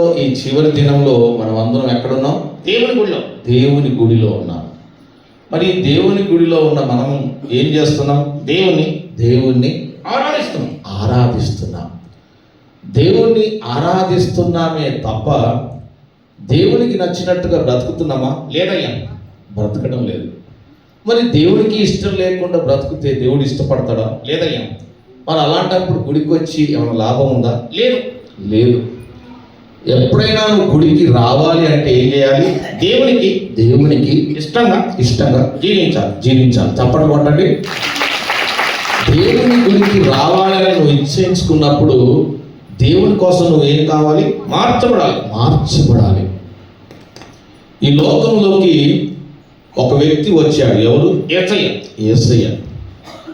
ఈ చివరి దినంలో మనం అందరం ఎక్కడున్నాం? దేవుని గుడిలో. దేవుని గుడిలో ఉన్నాం. మరి దేవుని గుడిలో ఉన్న మనం ఏం చేస్తున్నాం? దేవుని దేవుణ్ణి ఆరాధిస్తున్నాం. ఆరాధిస్తున్నాం. దేవుణ్ణి ఆరాధిస్తున్నామే తప్ప దేవునికి నచ్చినట్టుగా బ్రతుకుతున్నామా? లేదయ్యా. బ్రతకడం లేదు. మరి దేవునికి ఇష్టం లేకుండా బ్రతుకుతే దేవుడు ఇష్టపడతాడా? లేదయ్యా. మరి అలాంటప్పుడు గుడికి వచ్చి ఏమైనా లాభం ఉందా? లేదు. లేదు. ఎప్పుడైనా నువ్వు గుడికి రావాలి అంటే ఏం చేయాలి? దేవునికి దేవునికి ఇష్టంగా ఇష్టంగా జీవించాలి జీవించాలి. చప్పట్లు కొట్టండి. దేవుని గుడికి రావాలని నువ్వు నిశ్చయించుకున్నప్పుడు దేవుని కోసం నువ్వు ఏం కావాలి? మార్చబడాలి. మార్చబడాలి. ఈ లోకంలోకి ఒక వ్యక్తి వచ్చాడు. ఎవరు? ఏసయ్య. ఏసయ్య.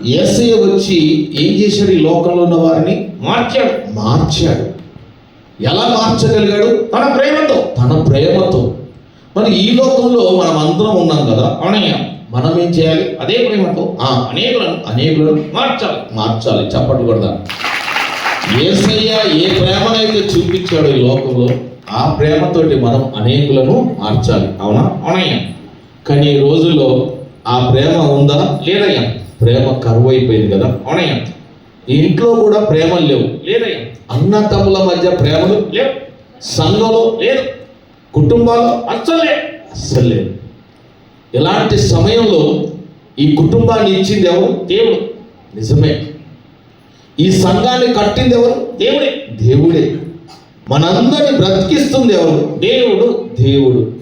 ఏసయ్య వచ్చి ఏం చేశాడు? ఈ లోకంలో ఉన్న వారిని మార్చాడు. మార్చాడు. ఎలా మార్చగలిగాడు? తన ప్రేమతో. తన ప్రేమతో. మరి ఈ లోకంలో మనం అందరం ఉన్నాం కదా? అవునయ్యా. మనం ఏం చేయాలి? అదే ప్రేమతో. ఆ, అనేకులను అనేకులను మార్చాలి. మార్చాలి. చప్పట్లు కొడదాం. ఏసయ్య ఏ ప్రేమనైతే చూపించాడు ఈ లోకంలో ఆ ప్రేమతోటి మనం అనేకులను మార్చాలి. అవునా? అవునయ్యా. కానీ ఈ రోజుల్లో ఆ ప్రేమ ఉందా? లేదయ్యా. ప్రేమ కరువు అయిపోయింది కదా? అవునయ్యా. ఇంట్లో కూడా ప్రేమలు లేవు. లేదయ్యా. అన్న తమ్ముల మధ్య ప్రేమలు? లేవు. సంఘంలో లేదు. కుటుంబాల్లో అస్సలు అస్సలు లేదు ఇలాంటి సమయంలో ఈ కుటుంబాన్ని ఇచ్చింది ఎవరు? దేవుడు. నిజమే. ఈ సంఘాన్ని కట్టింది ఎవరు? దేవుడే. దేవుడే. మనందరిని బ్రతికిస్తుంది ఎవరు? దేవుడు. దేవుడు.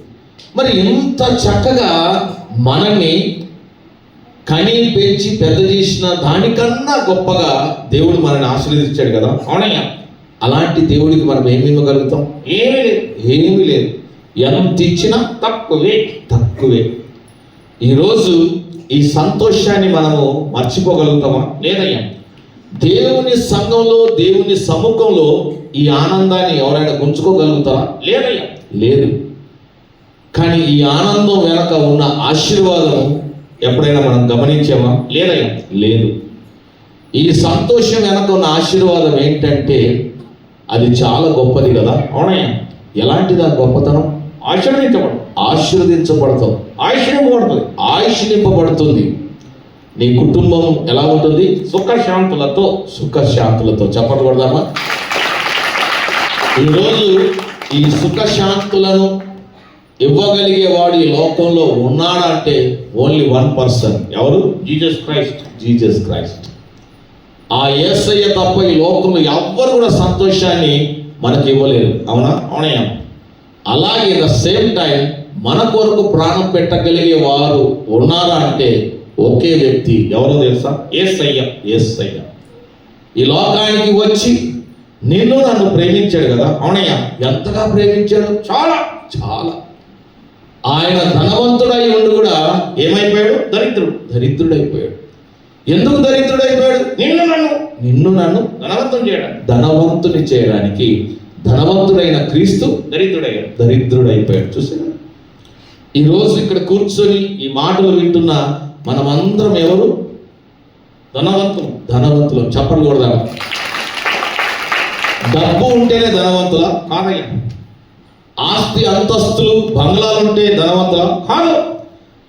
మరి ఇంత చక్కగా మనల్ని కని పెంచి పెద్ద చేసిన దానికన్నా గొప్పగా దేవుడు మనల్ని ఆశీర్వదించాడు కదా? అవునయ్యా. అలాంటి దేవుడికి మనం ఏమి ఇవ్వగలుగుతాం? ఏమీ లేదు. ఏమీ లేదు. ఎంత ఇచ్చినా తక్కువే. తక్కువే. ఈరోజు ఈ సంతోషాన్ని మనము మర్చిపోగలుగుతామా? లేదయ్యా. దేవుని సంఘంలో దేవుని సముఖంలో ఈ ఆనందాన్ని ఎవరైనా గుంచుకోగలుగుతారా లేదయ్యా. లేదు. కానీ ఈ ఆనందం వెనక ఉన్న ఆశీర్వాదం ఎప్పుడైనా మనం గమనించామా? లేదయ్యా లేదు. ఈ సంతోషం వెనక ఉన్న ఆశీర్వాదం ఏంటంటే అది చాలా గొప్పది కదా? అవునయ్యా. ఎలాంటిది ఆ గొప్పతనం? ఆశీర్వదించబడు. ఆశీర్వదించబడతాం. ఆశీర్వబడుతుంది ఆయుష్ నింపబడుతుంది నీ కుటుంబం ఎలా ఉంటుంది? సుఖ శాంతులతో సుఖశాంతులతో. చెప్పండి కొడదామా? ఈరోజు ఈ సుఖశాంతులను ఇవ్వగలిగే వాడు ఈ లోకంలో ఉన్నాడంటే ఓన్లీ వన్ పర్సన్ ఎవరు? జీసస్ క్రైస్ట్ జీసస్ క్రైస్ట్ ఆ యేసయ్య తప్ప ఈ లోకంలో ఎవ్వరు కూడా సంతోషాన్ని మనకి ఇవ్వలేరు. అవునా? అవునయ్యా. అలాగే ద సేమ్ టైం మన కొరకు ప్రాణం పెట్టగలిగే వారు ఉన్నారా అంటే ఒకే వ్యక్తి ఎవరో తెలుసా? ఏసయ్య. యేసయ్య ఈ లోకానికి వచ్చి నిన్ను నన్ను ప్రేమించాడు కదా? అవునయ్యా. ఎంతగా ప్రేమించాడు? చాలా. చాలా. ఆయన ధనవంతుడై ఉండి కూడా ఏమైపోయాడు? దరిద్రుడు. దరిద్రుడైపోయాడు. ఎందుకు దరిద్రుడైపోయాడు? నిన్ను నన్ను. నిన్ను నన్ను ధనవంతం చేయడానికి. ధనవంతుని చేయడానికి ధనవంతుడైన క్రీస్తు దరిద్రుడయ్యాడు. దరిద్రుడైపోయాడు. చూసారా ఈరోజు ఇక్కడ కూర్చొని ఈ మాటలు వింటున్న మనమందరం ఎవరు? ధనవంతులు. ధనవంతులు. చెప్పలు కూడా డబ్బు ఉంటేనే ధనవంతుల? కాదయ్యా. ఆస్తి అంతస్తులు బంగ్లాలు ఉంటే ధనవంతుల? కాదు.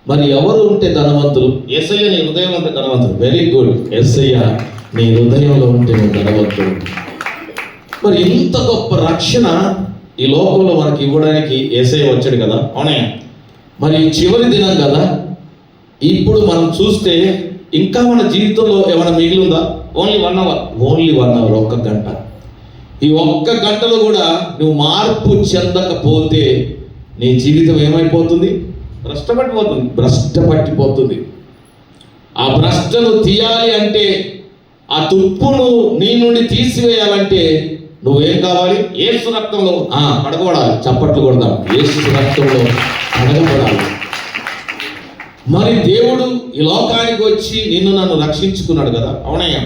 మరి ఎవరు ఉంటే ధనవంతులు? ఏసయ్య నీ హృదయం ఉంటే ధనవంతుడు. వెరీ గుడ్ ఎస్ఐ నీ హృదయంలో ఉంటే నువ్వు ధనవంతుడు. మరి ఇంత గొప్ప రక్షణ ఈ లోకంలో మనకి ఇవ్వడానికి ఏసై వచ్చాడు కదా? అవునయ్యా మరి చివరి దినం కదా? ఇప్పుడు మనం చూస్తే ఇంకా మన జీవితంలో ఏమైనా మిగిలిందా? Only one hour only one hour ఒక్క గంట. ఈ ఒక్క గంటలో కూడా నువ్వు మార్పు చెందకపోతే నీ జీవితం ఏమైపోతుంది? కష్టపడిపోతుంది భ్రష్ట పట్టిపోతుంది ఆ భ్రష్టను తీయాలి అంటే ఆ తుప్పును నీ నుండి తీసివేయాలంటే నువ్వేం కావాలి? ఏసు రక్తంలో ఆ కడగబడాలి చప్పట్లు కొడదాం. యేసు రక్తంలో కడగబడాలి మరి దేవుడు ఈ లోకానికి వచ్చి నిన్ను నన్ను రక్షించుకున్నాడు కదా? అవునయ్యా.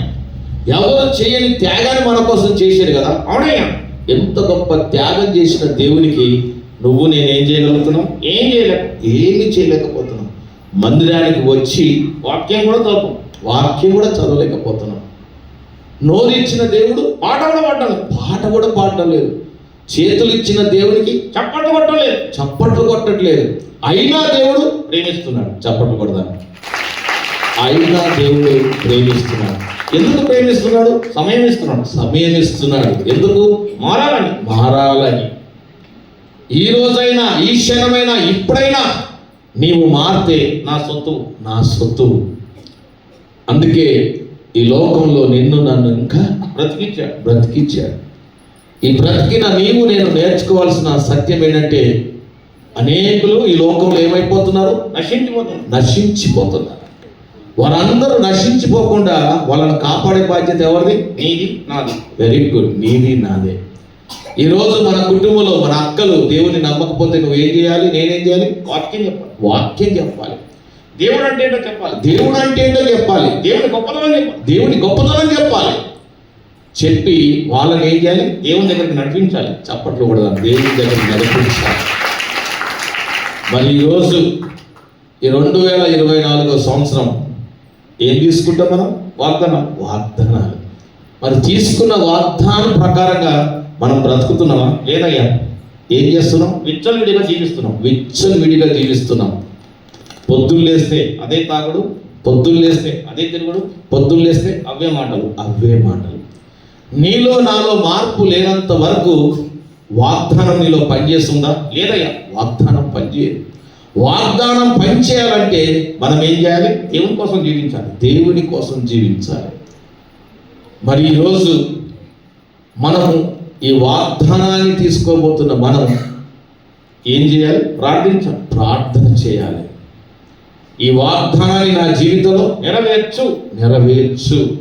ఎవరు చేయని త్యాగాన్ని మన కోసం చేశాడు కదా? అవునయ్యా. ఎంత గొప్ప త్యాగం చేసిన దేవునికి నువ్వు నేనేం చేయగలుగుతున్నాం? ఏం చేయలేక ఏమి చేయలేకపోతున్నాం. మందిరానికి వచ్చి వాక్యం కూడా తప్పు వాక్యం కూడా చదవలేకపోతున్నాం. నోరిచ్చిన దేవుడు పాట కూడా పడ్డాను పాట కూడా పాడటం లేదు చేతులు ఇచ్చిన దేవునికి చప్పట్లు కొట్టలేదు. చప్పట్లు కొట్టట్లేదు. అయినా దేవుడు ప్రేమిస్తున్నాడు. చప్పట్లు కొడదాం అయినా దేవుడు ప్రేమిస్తున్నాడు. ఎందుకు ప్రేమిస్తున్నాడు? సమయం ఇస్తున్నాడు. సమయం ఇస్తున్నాడు. ఎందుకు? మారాలని. మారాలని. ఈ రోజైనా ఈ క్షణమైనా ఇప్పుడైనా నీవు మారితే నా సొత్తు నా సొత్తు అందుకే ఈ లోకంలో నిన్ను నన్ను ఇంకా బ్రతికిచ్చాడు. బ్రతికించాడు ఈ బ్రతికిన నీవు నేను నేర్చుకోవాల్సిన సత్యం ఏంటంటే అనేకులు ఈ లోకంలో ఏమైపోతున్నారు? నశించిపోతుంది నశించిపోతున్నారు. వారందరూ నశించిపోకుండా వాళ్ళని కాపాడే బాధ్యత ఎవరిది? నీది నాది. వెరీ గుడ్ నీది నాదే. ఈరోజు మన కుటుంబంలో మన అక్కలు దేవుని నమ్మకపోతే నువ్వు ఏం చేయాలి? నేనేం చేయాలి? వాక్యం చెప్పాలి. వాక్యం చెప్పాలి. దేవుడు అంటే ఏంటో చెప్పాలి. దేవుడు అంటే ఏంటో చెప్పాలి. దేవుని గొప్పతనం చెప్పాలి. దేవుని గొప్పతనం చెప్పాలి. చెప్పి వాళ్ళని ఏం చేయాలి? దేవుని దగ్గరికి నడిపించాలి. చప్పట్లు కూడా దేవుని దగ్గర నడిపించాలి. మరి ఈరోజు ఈ రెండు వేల ఇరవై నాలుగో సంవత్సరం ఏం తీసుకుంటాం మనం? వాగ్దానం. వాగ్దానాలు. మరి తీసుకున్న వాగ్దానం ప్రకారంగా మనం బ్రతుకుతున్నామా? లేదయ్యా. ఏం చేస్తున్నాం? విచ్చలవిడిగా జీవిస్తున్నాం. విచ్చలు విడిగా జీవిస్తున్నాం. పొద్దున్న లేస్తే అదే తాగుడు పొద్దున్న లేస్తే అదే తిరుగుడు పొద్దున్న లేస్తే అవే మాటలు అవే మాటలు. నీలో నాలో మార్పు లేనంత వరకు వాగ్దానం నీలో పనిచేస్తుందా? లేదయ్యా. వాగ్దానం పనిచేయదు. వాగ్దానం పనిచేయాలంటే మనం ఏం చేయాలి? దేవుని కోసం జీవించాలి. దేవుని కోసం జీవించాలి. మరి ఈరోజు మనము ఈ వాగ్దానాన్ని తీసుకోబోతున్న మనం ఏం చేయాలి? ప్రార్థించాలి. ప్రార్థన చేయాలి. ఈ వాగ్దానాన్ని నా జీవితంలో నెరవేర్చు. నెరవేర్చు.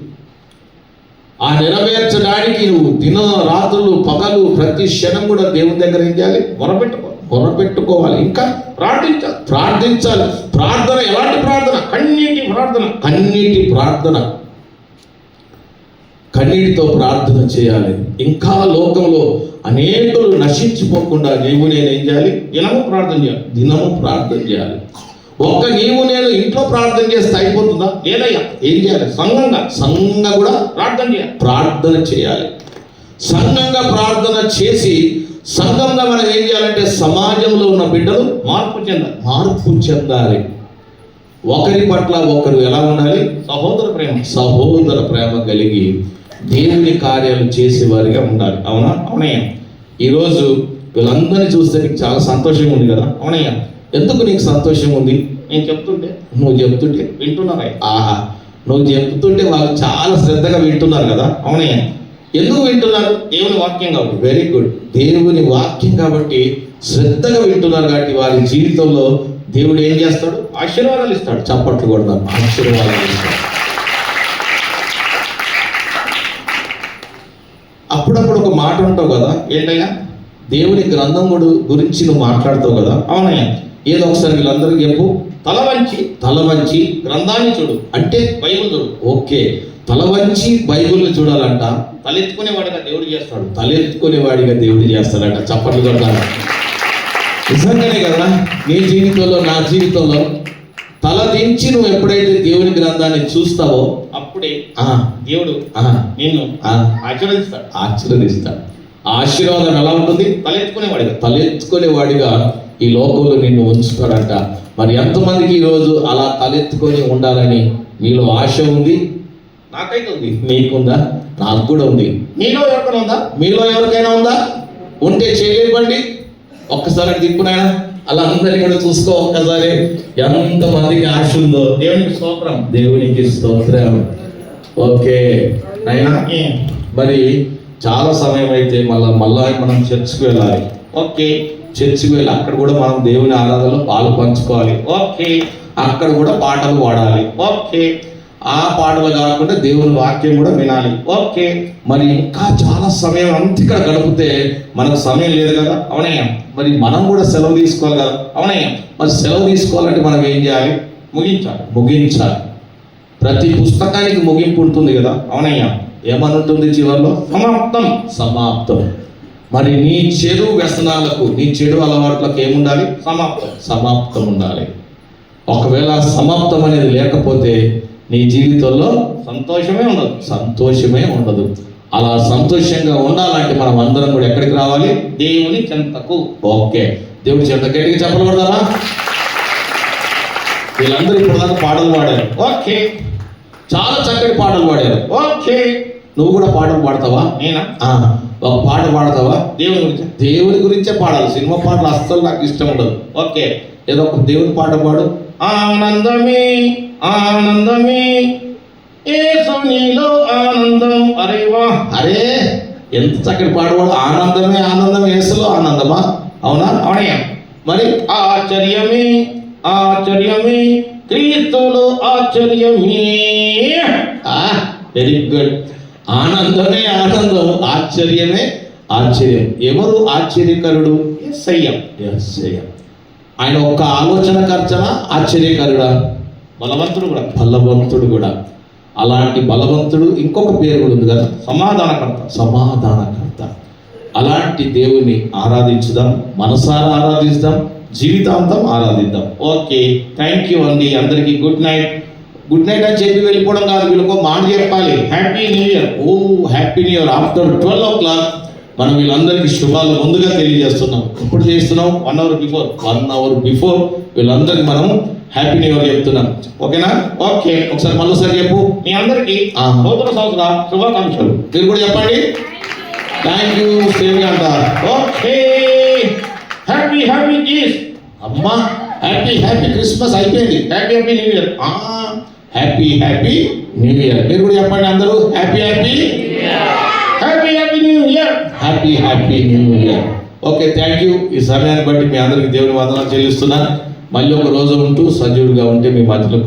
ఆ నెరవేర్చడానికి నువ్వు దిన రాత్రులు పగలు ప్రతి క్షణం కూడా దేవుని దగ్గర ఏం చేయాలి? మొరపెట్టుకో. కొనపెట్టుకోవాలి ఇంకా ప్రార్థించాలి ప్రార్థించాలి. ప్రార్థన ఎలాంటి ప్రార్థన? కన్నీటి ప్రార్థన. కన్నీటి ప్రార్థన. కన్నీటితో ప్రార్థన చేయాలి. ఇంకా లోకంలో అనేకులు నశించిపోకుండా నీవు నేను ఏం చేయాలి? దినము ప్రార్థన చేయాలి. దినము ప్రార్థన చేయాలి. ఒక్క నీవు నేను ఇంట్లో ప్రార్థన చేస్తే అయిపోతుందా? లేదయ్యా ఏం చేయాలి? సంఘంగా. సంఘంగా కూడా ప్రార్థన చేయాలి. ప్రార్థన చేయాలి. సంఘంగా ప్రార్థన చేసి సంఘంగా మనం ఏం చేయాలంటే సమాజంలో ఉన్న బిడ్డలు మార్పు చెందాలి. మార్పు చెందాలి. ఒకరి పట్ల ఒకరు ఎలా ఉండాలి? సహోదర ప్రేమ. సహోదర ప్రేమ కలిగి దేవుని కార్యాలు చేసేవారిగా ఉండాలి. అవునా? అవునయ్యా. ఈరోజు వీళ్ళందరినీ చూస్తే నీకు చాలా సంతోషంగా ఉంది కదా? అవునయ్యా. ఎందుకు నీకు సంతోషం ఉంది? నేను చెప్తుంటే. నువ్వు చెప్తుంటే? వింటున్నారయ్యా. ఆహా. నువ్వు చెప్తుంటే వాళ్ళు చాలా శ్రద్ధగా వింటున్నారు కదా? అవునయ్యా. ఎందుకు వింటున్నారు? దేవుని వాక్యం కాబట్టి. వెరీ గుడ్ దేవుని వాక్యం కాబట్టి శ్రద్ధగా వింటున్నారు కాబట్టి వారి జీవితంలో దేవుడు ఏం చేస్తాడు? ఆశీర్వాదాలు ఇస్తాడు. చప్పట్లు కొడదాం. ఆశీర్వాదాలు ఇస్తాడు. అప్పుడప్పుడు ఒక మాట ఉంటావు కదా? ఏంటయ్యా? దేవుని గ్రంథం గురించి నువ్వు మాట్లాడతావు కదా? అవునయ్యా. ఏదో ఒకసారి వీళ్ళందరికీ చెప్పు. తల వంచి తల వంచి గ్రంథాన్ని చూడు. అంటే బైబుల్ చూడు. ఓకే. తల వంచి బైబిల్ని చూడాలంట. తలెత్తుకునేవాడుగా దేవుడు చేస్తాడు. తలెత్తుకునే వాడిగా దేవుడు చేస్తాడంట. చప్పట్లు కొట్టాలి. నిజంగానే కదా నీ జీవితంలో నా జీవితంలో తల దించి నువ్వు ఎప్పుడైతే దేవుని గ్రంథాన్ని చూస్తావో అప్పుడే దేవుడు నిన్ను ఆ, ఆశీర్వదిస్తాడు. ఆశీర్వదిస్తాడు. ఆశీర్వాదం ఎలా ఉంటుంది? తలెత్తుకునేవాడుగా. తలెత్తుకునే వాడిగా ఈ లోకంలో నిన్ను ఉంచుతాడంట. మరి ఎంతమందికి ఈరోజు అలా తలెత్తుకొని ఉండాలని మీలో ఆశ ఉంది? నాకైతే ఉంది నీకుందా నాకు కూడా ఉంది నీలో ఎవరికైనా ఉందా? మీలో ఎవరికైనా ఉందా? ఉంటే చేయలేబండి ఒక్కసారి దిప్పునాయన అలా అందరినీ కూడా చూసుకో ఒక్కసారి. ఎంత మందికి ఆశ ఉందో. దేవునికి స్తోత్రం. దేవునికి స్తోత్రం. ఓకే. నాయనా మరి చాలా సమయం అయితే మళ్ళా మళ్ళా మనం చర్చ్కి వెళ్ళాలి. ఓకే. చర్చికి వెళ్ళి అక్కడ కూడా మనం దేవుని ఆరాధనలో పాలు పంచుకోవాలి. ఓకే. అక్కడ కూడా పాటలు పాడాలి. ఓకే. ఆ పాటలు కాకుండా దేవుని వాక్యం కూడా వినాలి. ఓకే. మరి ఇంకా చాలా సమయం అంత ఇక్కడ గడిపితే మనకు సమయం లేదు కదా? అవునయ్యా. మరి మనం కూడా సెలవు తీసుకోవాలి కదా? అవునయ్యా. మరి సెలవు తీసుకోవాలంటే మనం ఏం చేయాలి? ముగించాలి. ముగించాలి. ప్రతి పుస్తకానికి ముగింపు ఉంటుంది కదా? అవునయ్యా. ఏమని ఉంటుంది చివరిలో? సమాప్తం. సమాప్తం. మరి నీ చెడు వ్యసనాలకు నీ చెడు అలవాట్లకు ఏముండాలి? సమాప్తం. సమాప్తం ఉండాలి. ఒకవేళ సమాప్తం అనేది లేకపోతే నీ జీవితంలో సంతోషమే ఉండదు. సంతోషమే ఉండదు. అలా సంతోషంగా ఉండాలంటే మనం అందరం కూడా ఎక్కడికి రావాలి? దేవుని చెంతకు. ఓకే. దేవుడి చేత గట్టిగా చెప్పలు పడదామా వీళ్ళందరూ ఇప్పుడు దాకా పాటలు పాడారు. ఓకే. చాలా చక్కటి పాటలు పాడారు. ఓకే. నువ్వు కూడా పాటలు పాడతావా? నేనా? ఒక పాట పాడతావా? దేవుని గురించి. దేవుని గురించే పాడాలి. సినిమా పాటలు అస్సలు నాకు ఇష్టం ఉండదు. ఓకే. ఏదో ఒక దేవుని పాట పాడు. ఆనందమే ఆనందమే. యేసు నీలో ఆనందం. అరే వా. అరే ఎంత చక్కటి పాడవాడు. ఆనందమే ఆనందం ఏసులో ఆనందమా? అవునా? అవునయ్యా. మరి? ఆశ్చర్యమే ఆశ్చర్యమే. క్రీస్తులో ఆశ్చర్యమే. Very good. ఆనందమే ఆనందం. ఆశ్చర్యమే ఆశ్చర్యం. ఎవరు ఆశ్చర్యకరుడు? ఎస్ఐయం యేసయ్య. ఆయన ఒక్క ఆలోచన ఖర్చన ఆశ్చర్యకరుడా. బలవంతుడు కూడా బలవంతుడు కూడా. అలాంటి బలవంతుడు ఇంకొక పేరు కూడా ఉంది కదా. సమాధానకర్త. సమాధానకర్త. అలాంటి దేవుని ఆరాధించుదాం మనసారా ఆరాధిస్తాం జీవితాంతం ఆరాధిద్దాం. ఓకే థ్యాంక్ యూ అండి. అందరికీ గుడ్ నైట్. గుడ్ నైట్ అని చెప్పి వెళ్ళిపోవడం కాదు వీళ్ళకో మాట చెప్పాలి. Happy new year. Oh happy new year. After twelve o'clock. మనం వీళ్ళందరికీ శుభాలు ముందుగా తెలియజేస్తున్నాం. ఎప్పుడు చేస్తున్నాం one hour before one hour before వీళ్ళందరికీ మనం హ్యాపీ న్యూ ఇయర్ చెప్తున్నాం. ఓకేనా? ఓకే. ఒకసారి మళ్ళీసారి చెప్పు. మీ అందరికీ. నూతన సంవత్సర శుభాకాంక్షలు. మీరు కూడా చెప్పండి. థ్యాంక్ యూ సేవి అంటారు ఓకే. హ్యాపీ హ్యాపీ జీస్ అమ్మా హ్యాపీ హ్యాపీ క్రిస్మస్ అయిపోయింది. Happy happy new year happy happy new year మీరు కూడా చెప్పండి అందరూ. Happy happy happy happy new year happy happy new year okay thank you ఈ సమయాన్ని బట్టి మీ అందరికి దేవుని వందనాలు చెల్లిస్తున్నాను. మళ్ళీ ఒక రోజు ఉంటూ సజీవుడిగా ఉంటే మీ మధ్యలోకి